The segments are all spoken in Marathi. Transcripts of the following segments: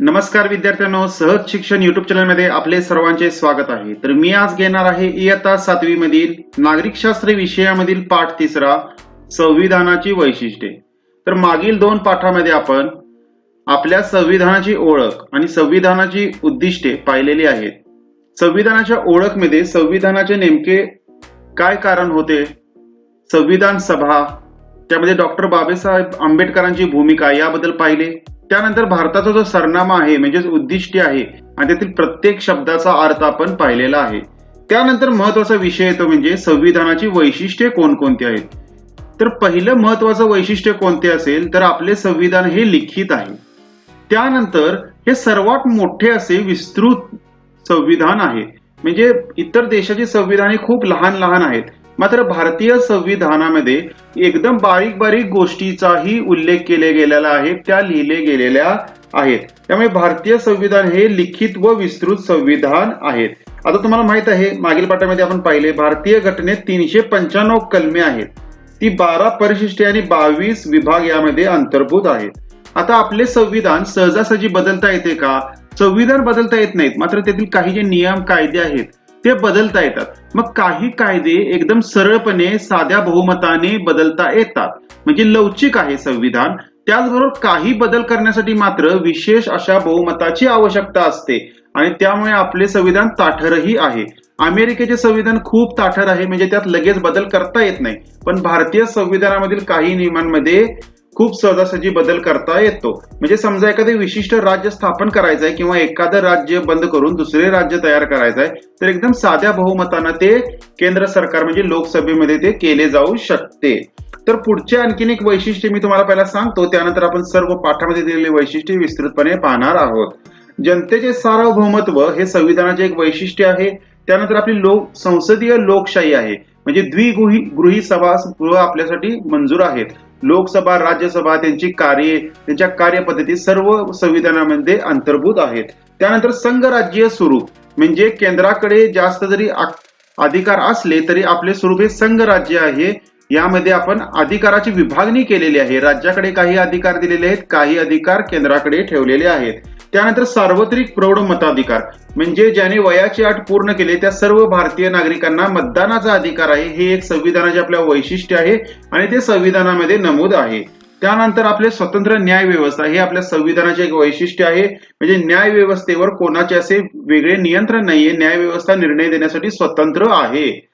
नमस्कार विद्यार्थ्यांनो सहज शिक्षण युट्यूब चॅनलमध्ये आपले सर्वांचे स्वागत आहे. तर मी आज घेणार आहे इयत्ता सातवी मधील नागरिकशास्त्र विषयामधील पाठ तिसरा संविधानाची वैशिष्ट्ये. तर मागील दोन पाठामध्ये आपण आपल्या संविधानाची ओळख आणि संविधानाची उद्दिष्टे पाहिलेली आहेत. संविधानाच्या ओळखमध्ये संविधानाचे नेमके काय कारण होते? संविधान सभा त्यामध्ये डॉक्टर बाबासाहेब आंबेडकरांची भूमिका याबद्दल पाहिले. त्यानंतर भारताचा जो सरनामा आहे म्हणजेच उद्दिष्टे आहे आणि त्यातील प्रत्येक शब्दाचा अर्थ आपण पाहिलेला आहे. त्यानंतर महत्त्वाचा विषय येतो म्हणजे संविधानाची वैशिष्ट्ये कोणकोणती आहेत? तर पहिलं महत्वाचं वैशिष्ट्य कोणते असेल तर आपले संविधान हे लिखित आहे. त्यानंतर हे सर्वात मोठे असे विस्तृत संविधान आहे. म्हणजे इतर देशाची संविधाने खूप लहान लहान आहेत. मात्र भारतीय संविधानामध्ये एकदम बारीक बारीक गोष्टीचाही उल्लेख केले गेलेला आहे त्या लिहिले गेलेल्या आहेत. त्यामुळे भारतीय संविधान हे लिखित व विस्तृत संविधान आहेत. आता तुम्हाला माहीत आहे मागील पाठामध्ये आपण पाहिले भारतीय घटनेत तीनशे पंच्याण्णव कलमे आहेत. ती बारा परिशिष्टे आणि बावीस विभाग यामध्ये अंतर्भूत आहेत. आता आपले संविधान सहजासहजी बदलता येते का? संविधान बदलता येत नाहीत मात्र त्यातील काही जे नियम कायदे आहेत ते बदलता येतात. मग काही कायदे एकदम सरळपणे साध्या बहुमताने बदलता येतात. म्हणजे लवचिक आहे संविधान. त्याचबरोबर काही बदल करण्यासाठी मात्र विशेष अशा बहुमताची आवश्यकता असते. आणि त्यामुळे आपले संविधान ताठरही आहे. अमेरिकेचे संविधान खूप ताठर आहे म्हणजे त्यात लगेच बदल करता येत नाही. पण भारतीय संविधानामधील काही नियमांमध्ये खूप सहजासहजी बदल करता येतो. म्हणजे समजा एखादे विशिष्ट राज्य स्थापन करायचं आहे किंवा एखादं राज्य बंद करून दुसरे राज्य तयार करायचं आहे तर एकदम साध्या बहुमतानं ते केंद्र सरकार म्हणजे लोकसभेमध्ये ते केले जाऊ शकते. तर पुढचे आणखीन एक वैशिष्ट्य मी तुम्हाला पहिला सांगतो त्यानंतर आपण सर्व पाठामध्ये दिलेले वैशिष्ट्य विस्तृतपणे पाहणार आहोत. जनतेचे सार्वभौमत्व हे संविधानाचे एक वैशिष्ट्य आहे त्यानंतर आपली लोक संसदीय लोकशाही आहे. म्हणजे द्विगृही गृही सभागृह आपल्यासाठी मंजूर आहेत. लोकसभा राज्यसभा त्यांची कार्ये त्यांच्या कार्यपद्धती सर्व संविधानामध्ये अंतर्भूत आहेत. त्यानंतर संघराज्य स्वरूप म्हणजे केंद्राकडे जास्त जरी अधिकार असले तरी आपले स्वरूप हे संघराज्य आहे. यामध्ये आपण अधिकाराची विभागणी केलेली आहे. राज्याकडे काही अधिकार दिलेले आहेत काही अधिकार केंद्राकडे ठेवलेले आहेत. त्यानंतर सार्वत्रिक प्रौढ मताधिकार. म्हणजे ज्याने वयाची अट पूर्ण केली त्या सर्व भारतीय नागरिकांना मतदानाचा अधिकार आहे. हे एक संविधानाचे आपल्या वैशिष्ट्य आहे आणि ते संविधानामध्ये नमूद आहे. त्यानंतर आपले स्वतंत्र न्याय व्यवस्था हे आपल्या संविधानाचे एक वैशिष्ट्य आहे. म्हणजे न्याय व्यवस्थेवर कोणाचे असे वेगळे नियंत्रण नाहीये. न्याय व्यवस्था निर्णय देण्यासाठी स्वतंत्र आहे.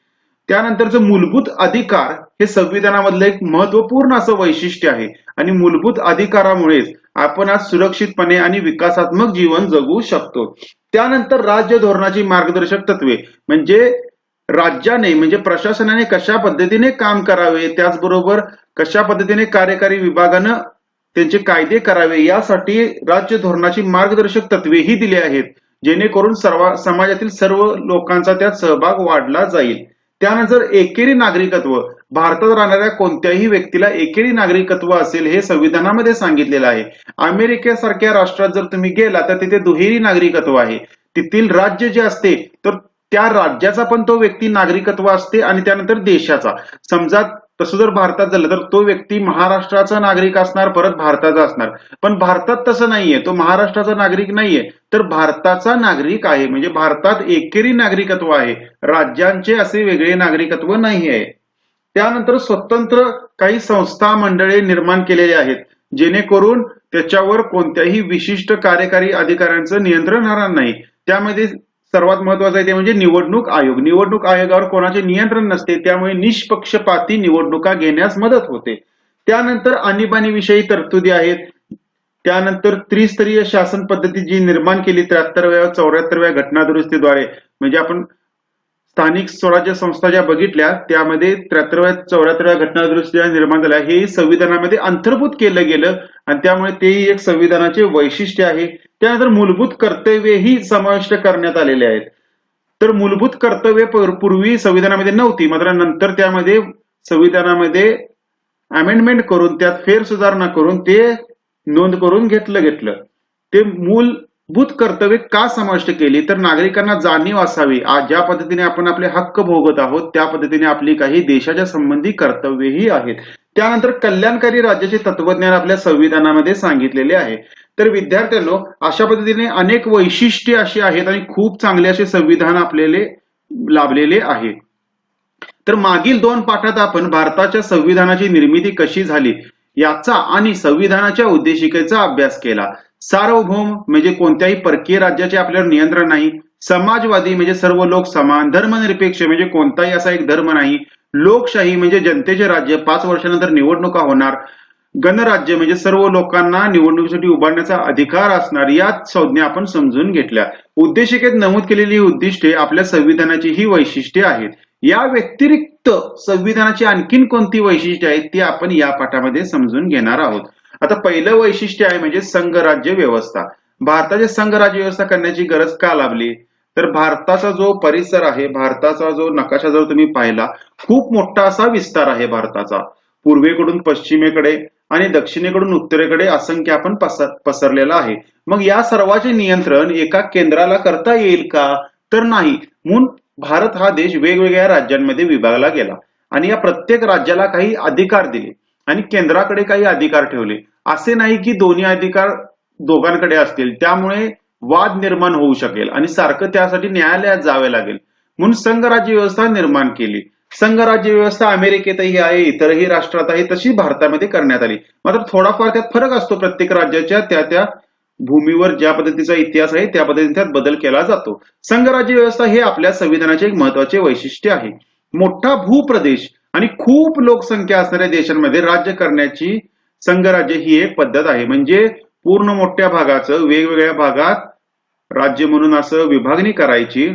त्यानंतरचं मूलभूत अधिकार हे संविधानामधलं एक महत्त्वपूर्ण असं वैशिष्ट्य आहे. आणि मूलभूत अधिकारामुळेच आपण आज सुरक्षितपणे आणि विकासात्मक जीवन जगू शकतो. त्यानंतर राज्य धोरणाची मार्गदर्शक तत्वे म्हणजे राज्याने म्हणजे प्रशासनाने कशा पद्धतीने काम करावे त्याचबरोबर कशा पद्धतीने कार्यकारी विभागानं त्यांचे कायदे करावे यासाठी राज्य धोरणाची मार्गदर्शक तत्वे ही दिली आहेत. जेणेकरून सर्व समाजातील सर्व लोकांचा त्यात सहभाग वाढला जाईल. त्यानंतर एकेरी नागरिकत्व भारतात राहणाऱ्या कोणत्याही व्यक्तीला एकेरी नागरिकत्व असेल हे संविधानामध्ये सांगितलेलं आहे. अमेरिकेसारख्या राष्ट्रात जर तुम्ही गेला तर तिथे दुहेरी नागरिकत्व आहे. तेथील राज्य जे असते तर त्या राज्याचा पण तो व्यक्ती नागरिकत्व असते आणि त्यानंतर देशाचा. समजा तसं जर भारतात झालं तर तो व्यक्ती महाराष्ट्राचा नागरिक असणार परत भारताचा असणार. पण भारतात तसं नाहीये. तो महाराष्ट्राचा नागरिक नाहीये. तर भारताचा नागरिक आहे. म्हणजे भारतात एकेरी नागरिकत्व आहे. राज्यांचे असे वेगळे नागरिकत्व नाही आहे. त्यानंतर स्वतंत्र काही संस्था मंडळे निर्माण केलेले आहेत. जेणेकरून त्याच्यावर कोणत्याही विशिष्ट कार्यकारी अधिकाऱ्यांचं नियंत्रण राहणार नाही. त्यामध्ये सर्वात महत्वाचं आहे ते म्हणजे निवडणूक आयोग. निवडणूक आयोगावर कोणाचे नियंत्रण नसते त्यामुळे निष्पक्षपाती निवडणुका घेण्यास मदत होते. त्यानंतर आणीबाणीविषयी तरतुदी आहेत. त्यानंतर त्रिस्तरीय शासन पद्धती जी निर्माण केली त्र्याहत्तरव्या चौऱ्याहत्तरव्या घटना दुरुस्तीद्वारे म्हणजे आपण स्थानिक स्वराज्य संस्था ज्या बघितल्या त्यामध्ये त्र्याहत्तरव्या चौऱ्याहत्तरव्या घटनादुरुस्ती निर्माण झाल्या हे संविधानामध्ये अंतर्भूत केलं गेलं आणि त्यामुळे तेही एक संविधानाचे वैशिष्ट्य आहे. त्यानंतर मूलभूत कर्तव्यही समाविष्ट करण्यात आलेले आहेत. तर मूलभूत कर्तव्य पूर्वी संविधानामध्ये नव्हती मात्र नंतर त्यामध्ये संविधानामध्ये अमेंडमेंट करून त्यात फेरसुधारणा करून ते नोंद करून घेतलं घेतलं. ते मूल मूलभूत कर्तव्य का समाविष्ट केली? तर नागरिकांना जाणीव असावी. आज ज्या पद्धतीने आपण आपले हक्क भोगत आहोत त्या पद्धतीने आपली काही देशाच्या संबंधी कर्तव्यही आहेत. त्यानंतर कल्याणकारी राज्याचे तत्वज्ञान आपल्या संविधानामध्ये सांगितलेले आहे. तर विद्यार्थ्यांनो अशा पद्धतीने अनेक वैशिष्ट्ये अशी आहेत आणि खूप चांगले असे संविधान आपल्याला लाभलेले आहे. तर मागील दोन पाठात आपण भारताच्या संविधानाची निर्मिती कशी झाली याचा आणि संविधानाच्या उद्देशिकेचा अभ्यास केला. सार्वभौम म्हणजे कोणत्याही परकीय राज्याचे आपल्यावर नियंत्रण नाही. समाजवादी म्हणजे सर्व लोक समान. धर्मनिरपेक्ष म्हणजे कोणताही असा एक धर्म नाही. लोकशाही म्हणजे जनतेचे राज्य. पाच वर्षानंतर निवडणुका होणार. गणराज्य म्हणजे सर्व लोकांना निवडणुकीसाठी उभारण्याचा अधिकार असणार. या संज्ञा आपण समजून घेतल्या. उद्देशिकेत नमूद केलेली उद्दिष्टे आपल्या संविधानाची ही वैशिष्ट्ये आहेत. या व्यतिरिक्त संविधानाची आणखीन कोणती वैशिष्ट्ये आहेत ती आपण या पाठामध्ये समजून घेणार आहोत. आता पहिलं वैशिष्ट्य आहे म्हणजे संघराज्य व्यवस्था. भारताचे संघराज्य व्यवस्था करण्याची गरज का लाभली? तर भारताचा जो परिसर आहे भारताचा जो नकाशा जर तुम्ही पाहिला खूप मोठा असा विस्तार आहे भारताचा. पूर्वेकडून पश्चिमेकडे आणि दक्षिणेकडून उत्तरेकडे असंख्य आपण पसर पसरलेला आहे. मग या सर्वाचे नियंत्रण एका केंद्राला करता येईल का? तर नाही. म्हणून भारत हा देश वेगवेगळ्या राज्यांमध्ये विभागला गेला आणि या प्रत्येक राज्याला काही अधिकार दिले आणि केंद्राकडे काही अधिकार ठेवले. असे नाही की दोन्ही अधिकार दोघांकडे असतील. त्यामुळे वाद निर्माण होऊ शकेल आणि सारखं त्यासाठी न्यायालयात जावे लागेल. म्हणून संघराज्य व्यवस्था निर्माण केली. संघराज्य व्यवस्था अमेरिकेतही आहे इतरही राष्ट्रात आहे तशी भारतामध्ये करण्यात आली. मात्र थोडाफार त्यात फरक असतो. प्रत्येक राज्याच्या त्या त्या भूमीवर ज्या पद्धतीचा इतिहास आहे त्या पद्धतीने त्यात बदल केला जातो. संघराज्य व्यवस्था हे आपल्या संविधानाचे एक महत्त्वाचे वैशिष्ट्य आहे. मोठा भूप्रदेश आणि खूप लोकसंख्या असणाऱ्या देशांमध्ये राज्य करण्याची संघराज्य ही एक पद्धत आहे. म्हणजे पूर्ण मोठ्या भागाचं वेगवेगळ्या भागात राज्य म्हणून असं विभागणी करायची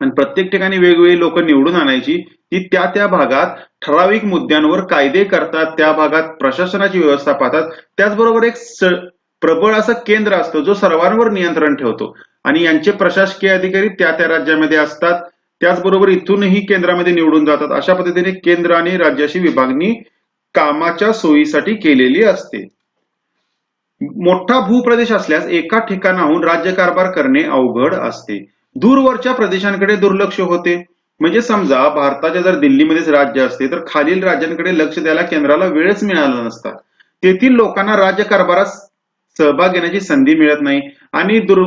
आणि प्रत्येक ठिकाणी वेगवेगळी लोक निवडून आणायची. ती त्या त्या भागात ठराविक मुद्द्यांवर कायदे करतात त्या भागात प्रशासनाची व्यवस्था पाहतात. त्याचबरोबर एक प्रबळ असं केंद्र असतं जो सर्वांवर नियंत्रण ठेवतो. आणि यांचे प्रशासकीय अधिकारी त्या त्या राज्यामध्ये असतात. त्याचबरोबर इथूनही केंद्रामध्ये निवडून जातात. अशा पद्धतीने केंद्र आणि राज्याची विभागणी कामाच्या सोयीसाठी केलेली असते. मोठा भूप्रदेश असल्यास एका ठिकाणाहून राज्यकारभार करणे अवघड असते. दूरवरच्या प्रदेशांकडे दुर्लक्ष होते. म्हणजे समजा भारताच्या जर दिल्लीमध्येच राज्य असते तर खालील राज्यांकडे लक्ष द्यायला केंद्राला वेळच मिळाला नसता. तेथील लोकांना राज्यकारभारात सहभाग घेण्याची संधी मिळत नाही. आणि दुर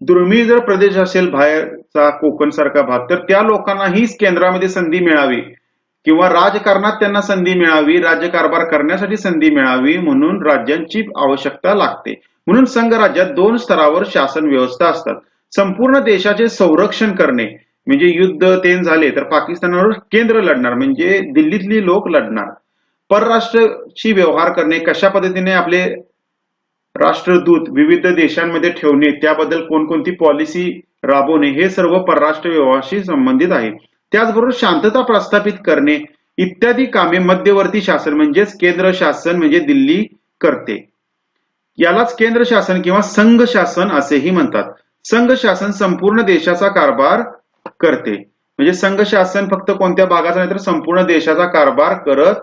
दुर्मिळ जर प्रदेश असेल बाहेरचा कोकण सारखा भाग तर त्या लोकांनाही केंद्रामध्ये संधी मिळावी. किंवा राजकारणात त्यांना संधी मिळावी राज्यकारभार करण्यासाठी संधी मिळावी म्हणून राज्यांची आवश्यकता लागते. म्हणून संघराज्यात दोन स्तरावर शासन व्यवस्था असतात. संपूर्ण देशाचे संरक्षण करणे म्हणजे युद्ध तेन झाले तर पाकिस्तानावर केंद्र लढणार म्हणजे दिल्लीतली लोक लढणार. परराष्ट्रशी व्यवहार करणे कशा पद्धतीने आपले राष्ट्रदूत विविध देशांमध्ये ठेवणे त्याबद्दल कोणकोणती पॉलिसी राबवणे हे सर्व परराष्ट्र व्यवहाराशी संबंधित आहे. त्याचबरोबर शांतता प्रस्थापित करणे इत्यादी कामे मध्यवर्ती शासन म्हणजेच केंद्र शासन म्हणजे दिल्ली करते. यालाच केंद्र शासन किंवा संघ शासन असेही म्हणतात. संघ शासन संपूर्ण देशाचा कारभार करते. म्हणजे संघ शासन फक्त कोणत्या भागाचा नाही तर संपूर्ण देशाचा कारभार करत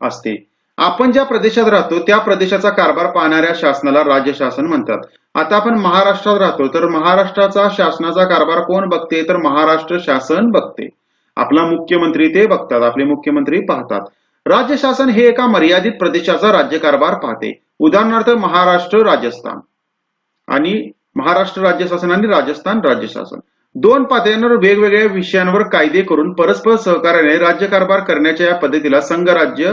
असते. आपण ज्या प्रदेशात राहतो त्या प्रदेशाचा कारभार पाहणाऱ्या शासनाला राज्य शासन म्हणतात. आता आपण महाराष्ट्रात राहतो तर महाराष्ट्राचा शासनाचा कारभार कोण बघते? तर महाराष्ट्र शासन बघते. आपला मुख्यमंत्री ते बघतात आपले मुख्यमंत्री पाहतात. राज्य शासन हे एका मर्यादित प्रदेशाचा राज्यकारभार पाहते. उदाहरणार्थ महाराष्ट्र राजस्थान. आणि महाराष्ट्र राज्य शासन आणि राजस्थान राज्य शासन. दोन पातळ्यांवर वेगवेगळ्या विषयांवर कायदे करून परस्पर सहकार्याने राज्यकारभार करण्याच्या या पद्धतीला संघराज्य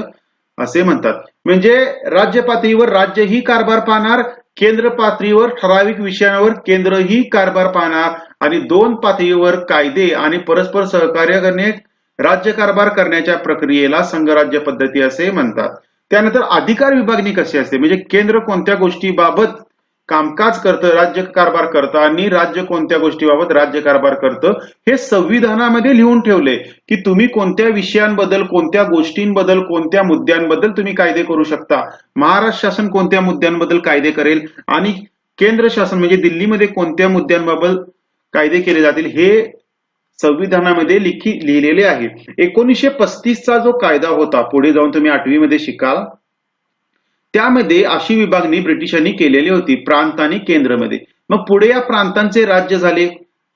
असे म्हणतात. म्हणजे राज्य पातळीवर राज्य ही कारभार पाहणार केंद्र पातळीवर ठराविक विषयांवर केंद्र ही कारभार पाहणार आणि दोन पातळीवर कायदे आणि परस्पर सहकार्य करणे राज्य कारभार करण्याच्या प्रक्रियेला संघराज्य पद्धती असे म्हणतात. त्यानंतर अधिकार विभागणी कशी असते? म्हणजे केंद्र कोणत्या गोष्टीबाबत कामकाज करतं राज्य कारभार करतं आणि राज्य कोणत्या गोष्टीबाबत राज्य कारभार करतं हे संविधानामध्ये लिहून ठेवले की तुम्ही कोणत्या विषयांबद्दल कोणत्या गोष्टींबद्दल कोणत्या मुद्द्यांबद्दल तुम्ही कायदे करू शकता. महाराष्ट्र शासन कोणत्या मुद्द्यांबद्दल कायदे करेल आणि केंद्र शासन म्हणजे दिल्लीमध्ये कोणत्या मुद्द्यांबाबत कायदे केले जातील हे संविधानामध्ये लिखी लिहिलेले आहे एकोणीसशे पस्तीसचा जो कायदा होता पुढे जाऊन तुम्ही आठवीमध्ये शिकाल त्यामध्ये अशी विभागणी ब्रिटिशांनी केलेली होती प्रांत आणि केंद्रमध्ये. मग पुढे या प्रांतांचे राज्य झाले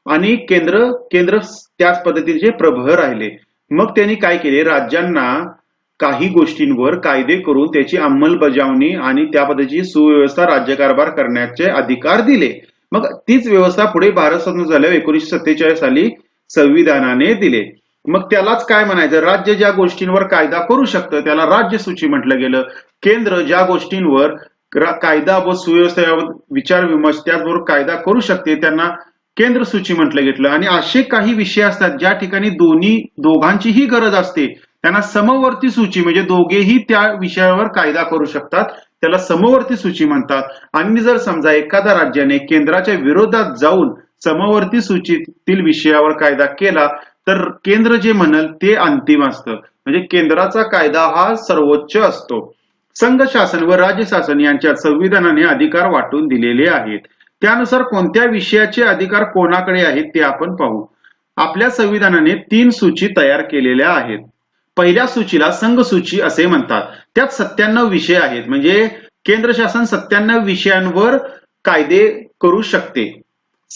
आणि केंद्र केंद्र त्याच पद्धतीचे प्रभह राहिले. मग त्यांनी काय केले? राज्यांना काही गोष्टींवर कायदे करून त्याची अंमलबजावणी आणि त्या पद्धतीची सुव्यवस्था राज्यकारभार करण्याचे अधिकार दिले. मग तीच व्यवस्था पुढे भारत स्वतंत्र झाल्यावर एकोणीसशे सत्तेचाळीस साली संविधानाने दिले. मग त्यालाच काय म्हणायचं? राज्य ज्या गोष्टींवर कायदा करू शकतं त्याला राज्य सूची म्हटलं गेलं. केंद्र ज्या गोष्टींवर कायदा व सुव्यवस्था विचार विमर्श त्याचबरोबर कायदा करू शकते त्यांना केंद्र सूची म्हटलं गेलं. आणि असे काही विषय असतात ज्या ठिकाणी दोन्ही दोघांचीही गरज असते. त्यांना समवर्ती सूची म्हणजे दोघेही त्या विषयावर कायदा करू शकतात त्याला समवर्ती सूची म्हणतात. आणि जर समजा एखाद्या राज्याने केंद्राच्या विरोधात जाऊन समवर्ती सूचीतील विषयावर कायदा केला तर केंद्र जे म्हणल ते अंतिम असतं. म्हणजे केंद्राचा कायदा हा सर्वोच्च असतो. संघ शासन व राज्य शासन यांच्यात संविधानाने अधिकार वाटून दिलेले आहेत. त्यानुसार कोणत्या विषयाचे अधिकार कोणाकडे आहेत ते आपण पाहू. आपल्या संविधानाने तीन सूची तयार केलेल्या आहेत. पहिल्या सूचीला संघ सूची असे म्हणतात. त्यात सत्त्याण्णव विषय आहेत. म्हणजे केंद्र शासन सत्त्याण्णव विषयांवर कायदे करू शकते.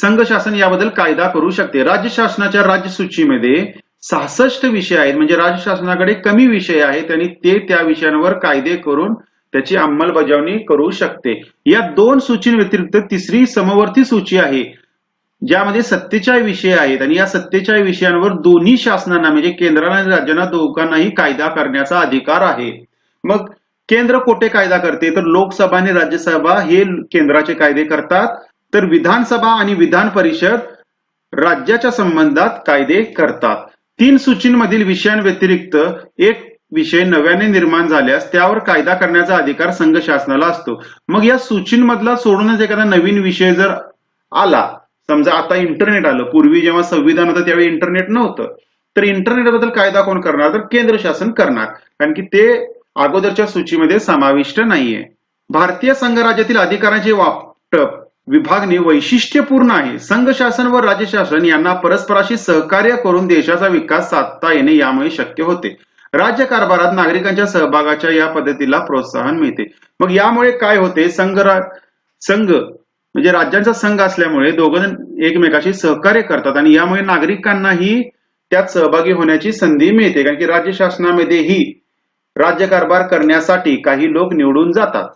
संघ शासन याबद्दल कायदा करू शकते. राज्य शासनाच्या राज्य सूचीमध्ये सहासष्ट विषय आहेत. म्हणजे राज्य शासनाकडे कमी विषय आहेत आणि ते त्या विषयांवर कायदे करून त्याची अंमलबजावणी करू शकते. या दोन सूचींव्यतिरिक्त तिसरी समवर्ती सूची आहे ज्यामध्ये सत्तेचाळीस विषय आहेत आणि या सत्तेचाळीस विषयांवर दोन्ही शासनांना म्हणजे केंद्राला आणि राज्यांना दोघांनाही कायदा करण्याचा अधिकार आहे. मग केंद्र कोठे कायदा करते? तर लोकसभा आणि राज्यसभा हे केंद्राचे कायदे करतात. तर विधानसभा आणि विधान परिषद राज्याच्या संबंधात कायदे करतात. तीन सूचींमधील विषयांव्यतिरिक्त एक विषय नव्याने निर्माण झाल्यास त्यावर कायदा करण्याचा अधिकार संघ शासनाला असतो. मग या सूचींमधला सोडूनच एखादा नवीन विषय जर आला समजा आता इंटरनेट आलं पूर्वी जेव्हा संविधान होतं त्यावेळी इंटरनेट नव्हतं. तर इंटरनेटबद्दल कायदा कोण करणार? तर केंद्र शासन करणार. कारण की ते अगोदरच्या सूचीमध्ये समाविष्ट नाहीये. भारतीय संघराज्यातील अधिकारांचे वाटप विभागणी वैशिष्ट्यपूर्ण आहे. संघ शासन व राज्य शासन यांना परस्पराशी सहकार्य करून देशाचा विकास साधता येणे यामुळे शक्य होते. राज्य कारभारात नागरिकांच्या सहभागाच्या या पद्धतीला प्रोत्साहन मिळते. मग यामुळे काय होते? संघ संघ म्हणजे राज्यांचा संघ असल्यामुळे दोघं एकमेकाशी सहकार्य करतात आणि यामुळे नागरिकांनाही त्यात सहभागी होण्याची संधी मिळते. कारण की राज्य शासनामध्येही राज्यकारभार करण्यासाठी काही लोक निवडून जातात.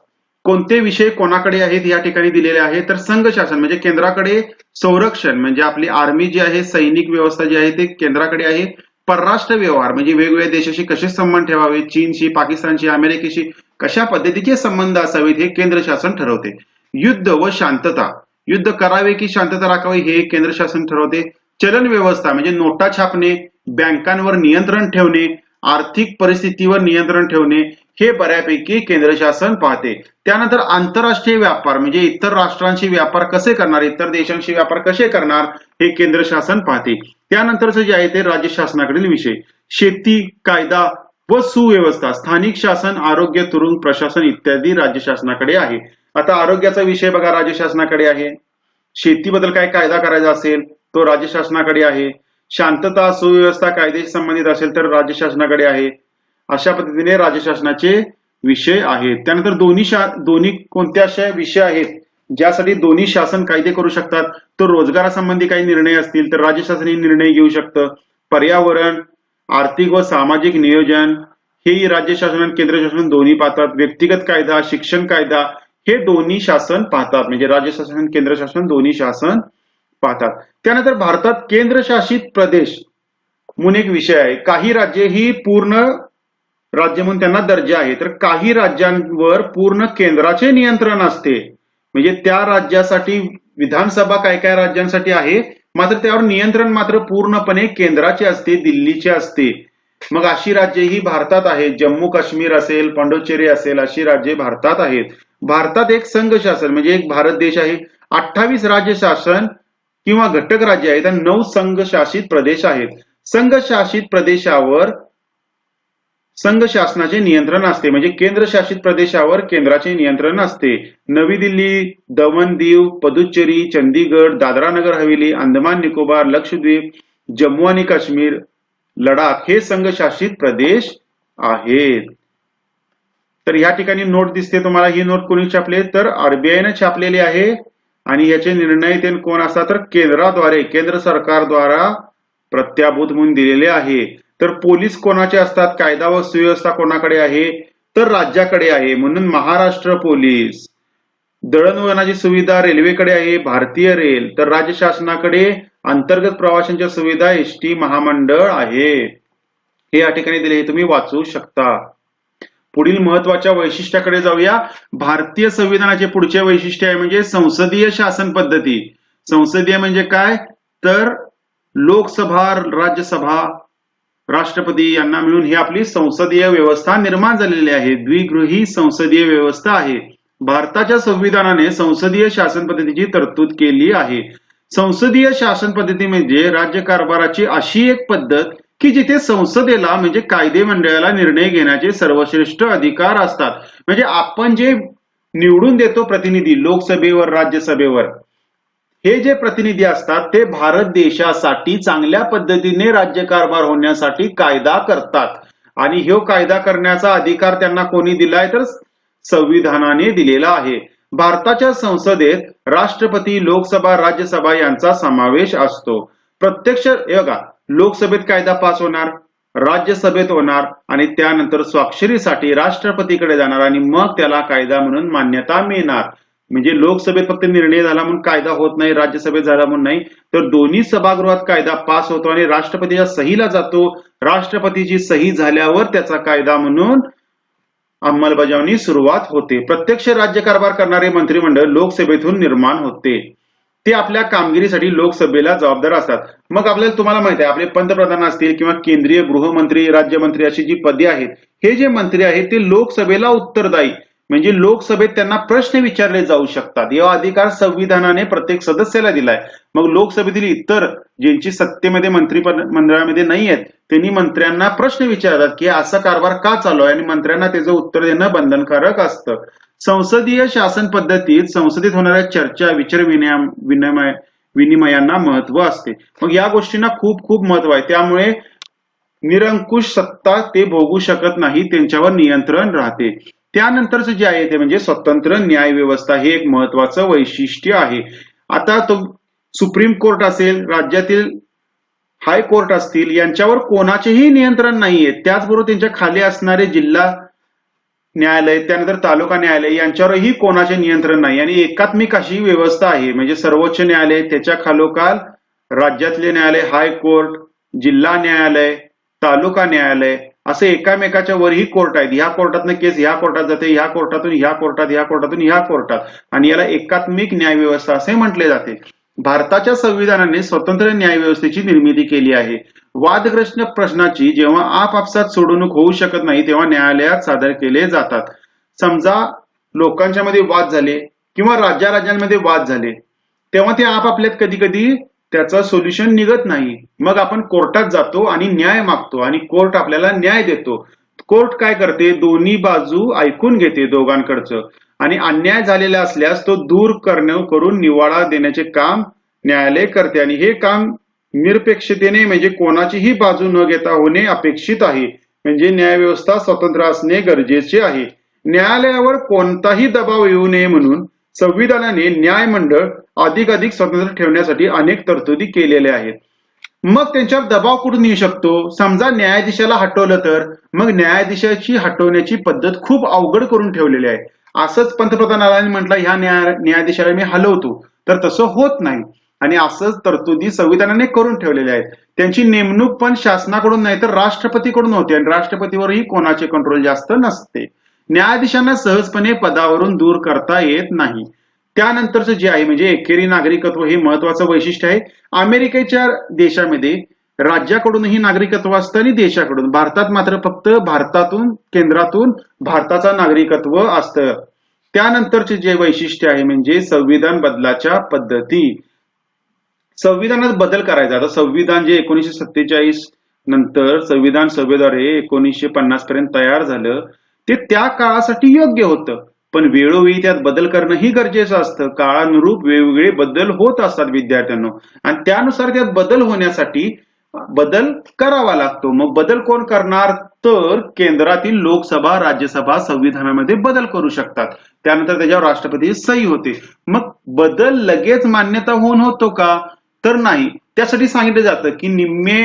कोणते विषय कोणाकडे आहेत या ठिकाणी दिलेले आहे? तर संघ शासन म्हणजे केंद्राकडे संरक्षण म्हणजे आपली आर्मी जी आहे सैनिक व्यवस्था जी आहे ते केंद्राकडे आहे. परराष्ट्र व्यवहार म्हणजे वेगवेगळ्या देशाशी कसे संबंध ठेवावे? चीनशी पाकिस्तानशी अमेरिकेशी कशा पद्धतीचे संबंध असावेत हे केंद्र शासन ठरवते. युद्ध व शांतता. युद्ध करावे की शांतता राखावी हे केंद्र शासन ठरवते. चलन व्यवस्था म्हणजे नोटा छापणे बँकांवर नियंत्रण ठेवणे आर्थिक परिस्थितीवर नियंत्रण ठेवणे हे बऱ्यापैकी केंद्र शासन पाहते. त्यानंतर आंतरराष्ट्रीय व्यापार म्हणजे इतर राष्ट्रांशी व्यापार कसे करणार इतर देशांशी व्यापार कसे करणार हे केंद्र शासन पाहते. त्यानंतरचं जे आहे ते राज्य शासनाकडील विषय. शेती कायदा व सुव्यवस्था स्थानिक शासन आरोग्य तुरुंग प्रशासन इत्यादी राज्य शासनाकडे आहे. आता आरोग्याचा विषय बघा राज्य शासनाकडे आहे. शेतीबद्दल काय कायदा करायचा असेल तो राज्य शासनाकडे आहे. शांतता सुव्यवस्था कायदेशी संबंधित असेल तर राज्य शासनाकडे आहे. अशा पद्धतीने राज्य शासनाचे विषय आहेत. त्यानंतर दोन्ही शा दोन्ही कोणत्या अशा विषय आहेत ज्यासाठी दोन्ही शासन कायदे करू शकतात? तर रोजगारासंबंधी काही निर्णय असतील तर राज्य शासन हे निर्णय घेऊ शकतं. पर्यावरण आर्थिक व सामाजिक नियोजन हेही राज्य शासन आणि केंद्र शासन दोन्ही पाहतात. व्यक्तिगत कायदा शिक्षण कायदा हे दोन्ही शासन पाहतात. म्हणजे राज्य शासन आणि केंद्र शासन दोन्ही शासन पाहतात. त्यानंतर भारतात केंद्रशासित प्रदेश म्हणून एक विषय आहे. काही राज्ये ही पूर्ण राज्य म्हणून त्यांना दर्जा आहे. तर काही राज्यांवर पूर्ण केंद्राचे नियंत्रण असते. म्हणजे त्या राज्यासाठी विधानसभा काय काय राज्यांसाठी आहे मात्र त्यावर नियंत्रण मात्र पूर्णपणे केंद्राचे असते दिल्लीचे असते. मग अशी राज्ये ही भारतात आहेत जम्मू काश्मीर असेल पांडुचेरी असेल अशी राज्ये भारतात आहेत. भारतात एक संघ शासन म्हणजे एक भारत देश आहे. अठ्ठावीस राज्य शासन किंवा घटक राज्य आहेत आणि नऊ संघ शासित प्रदेश आहेत. संघ शासित प्रदेशावर संघ शासनाचे नियंत्रण असते. म्हणजे केंद्र शासित प्रदेशावर केंद्राचे नियंत्रण असते. नवी दिल्ली दमण दीव पदुच्चेरी चंदीगड दादरा नगर हवेली अंदमान निकोबार लक्षद्वीप जम्मू आणि काश्मीर लडाख हे संघ शासित प्रदेश आहेत. तर या ठिकाणी नोट दिसते तुम्हाला. ही नोट कोणी छापले तर आरबीआयने छापलेली आहे. आणि याचे निर्णय ते कोण असतात तर केंद्राद्वारे केंद्र सरकारद्वारा प्रत्याभूत म्हणून दिलेले आहे. तर पोलीस कोणाचे असतात? कायदा व सुव्यवस्था कोणाकडे आहे? तर राज्याकडे आहे. म्हणून महाराष्ट्र पोलीस. दळणवळणाची सुविधा रेल्वेकडे आहे भारतीय रेल. तर राज्य शासनाकडे अंतर्गत प्रवाशांच्या सुविधा एस टी महामंडळ आहे. हे या ठिकाणी दिले हे तुम्ही वाचू शकता. पुढील महत्त्वाच्या वैशिष्ट्याकडे जाऊया. भारतीय संविधानाचे पुढचे वैशिष्ट्य आहे म्हणजे संसदीय शासन पद्धती. संसदीय म्हणजे काय? तर लोकसभा राज्यसभा राष्ट्रपती यांना मिळून ही आपली संसदीय व्यवस्था निर्माण झालेली आहे. द्विगृही संसदीय व्यवस्था आहे. भारताच्या संविधानाने संसदीय शासन पद्धतीची तरतूद केली आहे. संसदीय शासन पद्धती म्हणजे राज्यकारभाराची अशी एक पद्धत की जिथे संसदेला म्हणजे कायदे मंडळाला निर्णय घेण्याचे सर्वश्रेष्ठ अधिकार असतात. म्हणजे आपण जे निवडून देतो प्रतिनिधी लोकसभेवर राज्यसभेवर हे जे प्रतिनिधी असतात ते भारत देशासाठी चांगल्या पद्धतीने राज्यकारभार होण्यासाठी कायदा करतात. आणि ह्यो कायदा करण्याचा अधिकार त्यांना कोणी दिलाय तर संविधानाने दिलेला आहे. भारताच्या संसदेत राष्ट्रपती लोकसभा राज्यसभा यांचा समावेश असतो. प्रत्यक्ष बघा लोकसभेत कायदा पास होणार राज्यसभेत होणार आणि त्यानंतर स्वाक्षरीसाठी राष्ट्रपतीकडे जाणार आणि मग त्याला कायदा म्हणून मान्यता मिळणार. म्हणजे लोकसभेत फक्त निर्णय झाला म्हणून कायदा होत नाही राज्यसभेत झाला म्हणून नाही तर दोन्ही सभागृहात कायदा पास होतो आणि राष्ट्रपतीच्या सहीला जातो राष्ट्रपतीची सही झाल्यावर त्याचा कायदा म्हणून अंमलबजावणी सुरुवात होते. प्रत्यक्ष राज्यकारभार करणारे मंत्रिमंडळ लोकसभेतून निर्माण होते. ते आपल्या कामगिरीसाठी लोकसभेला जबाबदार असतात. मग आपल्याला तुम्हाला माहिती आहे आपले पंतप्रधान असतील किंवा केंद्रीय गृहमंत्री राज्यमंत्री अशी जी पदे आहेत हे जे मंत्री आहेत ते लोकसभेला उत्तरदायी. म्हणजे लोकसभेत त्यांना प्रश्न विचारले जाऊ शकतात. या अधिकार संविधानाने प्रत्येक सदस्याला दिलाय. मग लोकसभेतील इतर ज्यांची सत्तेमध्ये मंत्री मंडळामध्ये नाही आहेत त्यांनी मंत्र्यांना प्रश्न विचारतात की असा कारभार का चालू आहे? आणि मंत्र्यांना त्याचं उत्तर देणं बंधनकारक असतं. संसदीय शासन पद्धतीत संसदेत होणाऱ्या चर्चा विचार विनिमय विनिमयांना महत्त्व असते. मग या गोष्टींना खूप खूप महत्त्व आहे. त्यामुळे निरंकुश सत्ता ते भोगू शकत नाही त्यांच्यावर नियंत्रण राहते. त्यानंतरच जे आहे ते म्हणजे स्वतंत्र न्याय व्यवस्था हे एक महत्वाचं वैशिष्ट्य आहे. आता तो सुप्रीम कोर्ट असेल राज्यातील हाय कोर्ट असतील यांच्यावर कोणाचेही नियंत्रण नाहीये. त्याचबरोबर त्यांच्या खाली असणारे जिल्हा न्यायालय त्यानंतर तालुका न्यायालय यांच्यावरही कोणाचे नियंत्रण नाही. आणि एकात्मिक अशी व्यवस्था आहे. म्हणजे सर्वोच्च न्यायालय त्याच्या खालोखाल राज्यातले न्यायालय हायकोर्ट जिल्हा न्यायालय तालुका न्यायालय असे एकामेकाच्या वरही कोर्ट आहेत. ह्या कोर्टातनं केस ह्या कोर्टात जाते ह्या कोर्टातून ह्या कोर्टात ह्या कोर्टातून ह्या कोर्टात. आणि याला एकात्मिक न्याय व्यवस्था असे म्हटले जाते. भारताच्या संविधानाने स्वतंत्र न्यायव्यवस्थेची निर्मिती केली आहे. वादग्रस्त प्रश्नाची जेव्हा आपापसात सोडवणूक होऊ शकत नाही तेव्हा न्यायालयात सादर केले जातात. समजा लोकांच्या मध्ये वाद झाले किंवा राज्या राज्यांमध्ये वाद झाले तेव्हा ते आपापल्यात कधी कधी त्याचा सोल्युशन निघत नाही. मग आपण कोर्टात जातो आणि न्याय मागतो आणि कोर्ट आपल्याला न्याय देतो. कोर्ट काय करते? दोन्ही बाजू ऐकून घेते दोघांकडचं. आणि अन्याय झालेला असल्यास तो दूर करणं करून निवाडा देण्याचे काम न्यायालय करते. आणि हे काम निरपेक्षतेने म्हणजे कोणाचीही बाजू न घेता होणे अपेक्षित आहे. म्हणजे न्यायव्यवस्था स्वतंत्र असणे गरजेचे आहे. न्यायालयावर कोणताही दबाव येऊ नये म्हणून संविधानाने न्यायमंडळ अधिकाधिक स्वतंत्र ठेवण्यासाठी अनेक तरतुदी केलेल्या आहेत. मग त्यांच्यावर दबाव कुठून येऊ शकतो? समजा न्यायाधीशाला हटवलं तर मग न्यायाधीशाची हटवण्याची पद्धत खूप अवघड करून ठेवलेली आहे. असंच पंतप्रधानांनी म्हटलं ह्या न्याय न्यायाधीशाला मी हलवतो. तर तसं होत नाही. आणि असंच तरतुदी संविधानाने करून ठेवलेल्या आहेत. त्यांची नेमणूक पण शासनाकडून नाही तर राष्ट्रपतीकडून होते. आणि राष्ट्रपतीवरही कोणाचे कंट्रोल जास्त नसते. न्यायाधीशांना सहजपणे पदावरून दूर करता येत नाही. त्यानंतरचं जे आहे म्हणजे एकेरी नागरिकत्व हे महत्वाचं वैशिष्ट्य आहे. अमेरिकेच्या देशामध्ये राज्याकडूनही नागरिकत्व असतं आणि देशाकडून. भारतात मात्र फक्त भारतातून केंद्रातून भारताचा नागरिकत्व असतं. त्यानंतरचे जे वैशिष्ट्य आहे म्हणजे संविधान बदलाच्या पद्धती. संविधानात बदल करायचा. आता संविधान जे एकोणीसशे सत्तेचाळीस नंतर संविधान सभेद्वारे एकोणीसशे पन्नास पर्यंत तयार झालं. ते त्या काळासाठी योग्य होतं. पण वेळोवेळी त्यात बदल करणं ही गरजेचं असतं. काळानुरूप वेगवेगळे बदल होत असतात विद्यार्थ्यांना. आणि त्यानुसार त्यात बदल होण्यासाठी बदल करावा लागतो. मग बदल कोण करणार? तर केंद्रातील लोकसभा राज्यसभा संविधानामध्ये बदल करू शकतात. त्यानंतर त्याच्यावर राष्ट्रपती सही होते. मग बदल लगेच मान्यता होऊन होतो का? तर नाही. त्यासाठी सांगितलं जातं की निम्मे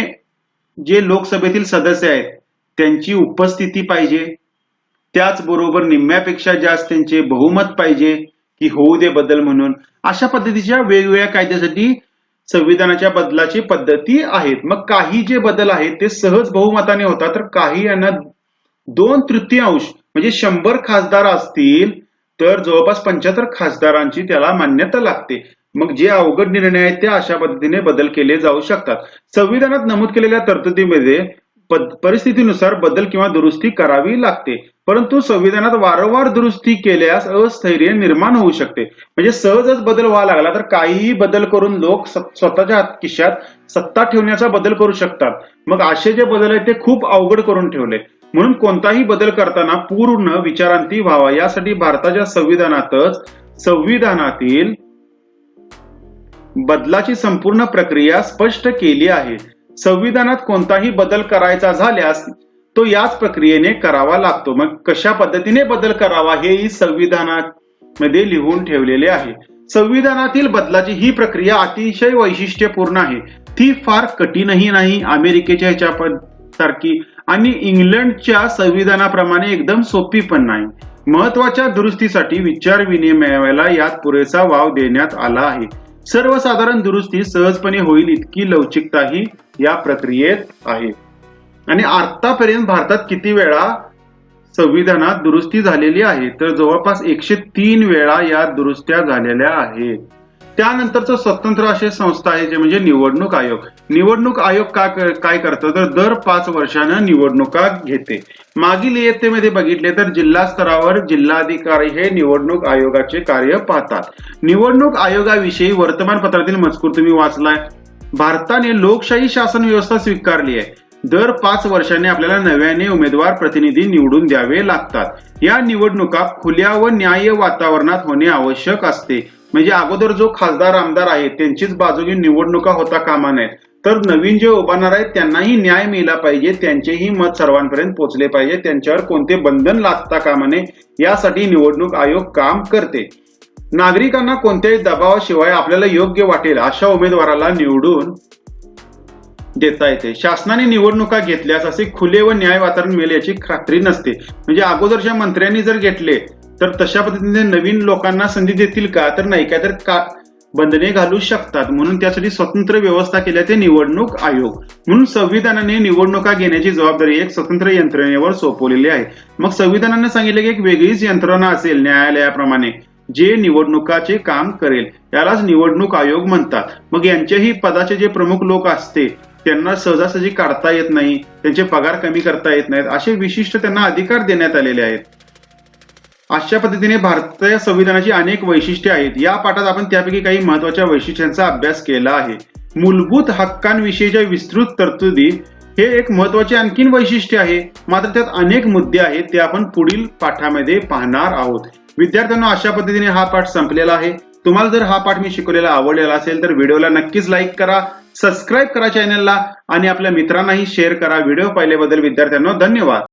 जे लोकसभेतील सदस्य आहेत त्यांची उपस्थिती पाहिजे. त्याचबरोबर निम्म्यापेक्षा जास्त त्यांचे बहुमत पाहिजे की होऊ दे बदल म्हणून. अशा पद्धतीच्या वेगवेगळ्या कायद्यासाठी संविधानाच्या बदलाची पद्धती आहेत. मग काही जे बदल आहेत ते सहज बहुमताने होतात तर काही यांना दोन तृतीयांश म्हणजे शंभर खासदार असतील तर जवळपास पंच्याहत्तर खासदारांची त्याला मान्यता लागते. मग जे अवघड निर्णय आहेत ते अशा पद्धतीने बदल केले जाऊ शकतात. संविधानात नमूद केलेल्या तरतुदीमध्ये परिस्थितीनुसार बदल किंवा दुरुस्ती करावी लागते. परंतु संविधानात वारंवार दुरुस्ती केल्यास अस्थैर्य निर्माण होऊ शकते. म्हणजे सहजच बदल व्हावा लागला तर काहीही बदल करून लोक स्वतःच्या हात- खिशात सत्ता ठेवण्याचा बदल करू शकतात. मग असे जे बदल आहेत ते खूप अवघड करून ठेवले. म्हणून कोणताही बदल करताना पूर्ण विचारांती व्हावा. यासाठी भारताच्या संविधानातच संविधानातील बदलाची संपूर्ण प्रक्रिया स्पष्ट केली आहे. संविधानात कोणताही बदल करायचा झाल्यास तो याच प्रक्रियेने करावा लागतो. मग कशा पद्धतीने बदल करावा हेही संविधानामध्ये लिहून ठेवलेले आहे. संविधानातील बदलाची ही प्रक्रिया अतिशय वैशिष्ट्यपूर्ण आहे. ती फार कठीणही नाही. अमेरिकेच्या ह्याच्या सारखी आणि इंग्लंडच्या संविधानाप्रमाणे एकदम सोपी पण नाही. महत्त्वाच्या दुरुस्तीसाठी विचार विनिमयाला यात पुरेसा वाव देण्यात आला आहे. सर्वसाधारण दुरुस्ती सहजपणे होईल इतकी लवचिकताही या प्रक्रियेत आहे. आणि आतापर्यंत भारतात किती वेळा संविधानात दुरुस्ती झालेली आहे? तर जवळपास एकशे तीन वेळा या दुरुस्त्या झालेल्या आहेत. त्यानंतरचं स्वतंत्र असे संस्था आहे जे म्हणजे निवडणूक आयोग. निवडणूक आयोग का काय करतं? तर दर पाच वर्षानं निवडणुका घेते. मागील इयत्तेमध्ये बघितले तर जिल्हा स्तरावर जिल्हाधिकारी हे निवडणूक आयोगाचे कार्य पाहतात. निवडणूक आयोगाविषयी वर्तमानपत्रातील मजकूर तुम्ही वाचलाय. भारताने लोकशाही शासन व्यवस्था स्वीकारली आहे. दर पाच वर्षांनी आपल्याला नव्याने उमेदवार प्रतिनिधी निवडून द्यावे लागतात. या निवडणुका खुल्या व न्याय्य वातावरणात होणे आवश्यक असते. म्हणजे अगोदर जो खासदार आमदार आहे त्यांचीच बाजू घेऊन निवडणुका होता कामा नयेत तर नवीन जे उभारणार आहेत त्यांनाही न्याय मिळाला पाहिजे त्यांचेही मत सर्वांपर्यंत पोहोचले पाहिजे त्यांच्यावर कोणते बंधन लागता कामा नये यासाठी निवडणूक आयोग काम करते. नागरिकांना कोणत्याही दबावाशिवाय आपल्याला योग्य वाटेल अशा उमेदवाराला निवडून देता येते. शासनाने निवडणुका घेतल्यास असे खुले व न्याय वातावरण मिळेल याची खात्री नसते. म्हणजे अगोदरच्या मंत्र्यांनी जर घेतले तर तशा पद्धतीने नवीन लोकांना संधी देतील का? तर नाही काय तर का बंधने घालू शकतात. म्हणून त्यासाठी स्वतंत्र व्यवस्था केल्या ते निवडणूक आयोग. म्हणून संविधानाने निवडणुका घेण्याची जबाबदारी एक स्वतंत्र यंत्रणेवर सोपवलेली आहे. मग संविधानाने सांगितले की एक वेगळीच यंत्रणा असेल न्यायालयाप्रमाणे जे निवडणुकाचे काम करेल. यालाच निवडणूक आयोग म्हणतात. मग यांचेही पदाचे जे प्रमुख लोक असते त्यांना सहजासहजी काढता येत नाही त्यांचे पगार कमी करता येत नाहीत असे विशिष्ट त्यांना अधिकार देण्यात आलेले आहेत. अशा पद्धतीने भारतीय संविधानाची अनेक वैशिष्ट्ये आहेत. या पाठात आपण त्यापैकी काही महत्त्वाच्या वैशिष्ट्यांचा अभ्यास केला आहे. मूलभूत हक्कांविषयीच्या विस्तृत तरतुदी हे एक महत्त्वाचे आणखीन वैशिष्ट्य आहे. मात्र त्यात अनेक मुद्दे आहेत ते आपण पुढील पाठामध्ये पाहणार आहोत. विद्यार्थ्यांना अशा पद्धतीने हा पाठ संपलेला आहे. तुम्हाला जर हा पाठ मी शिकवलेला आवडलेला असेल तर व्हिडिओला नक्कीच लाईक करा सबस्क्राईब करा चॅनलला आणि आपल्या मित्रांनाही शेअर करा. व्हिडिओ पाहिल्याबद्दल विद्यार्थ्यांना धन्यवाद.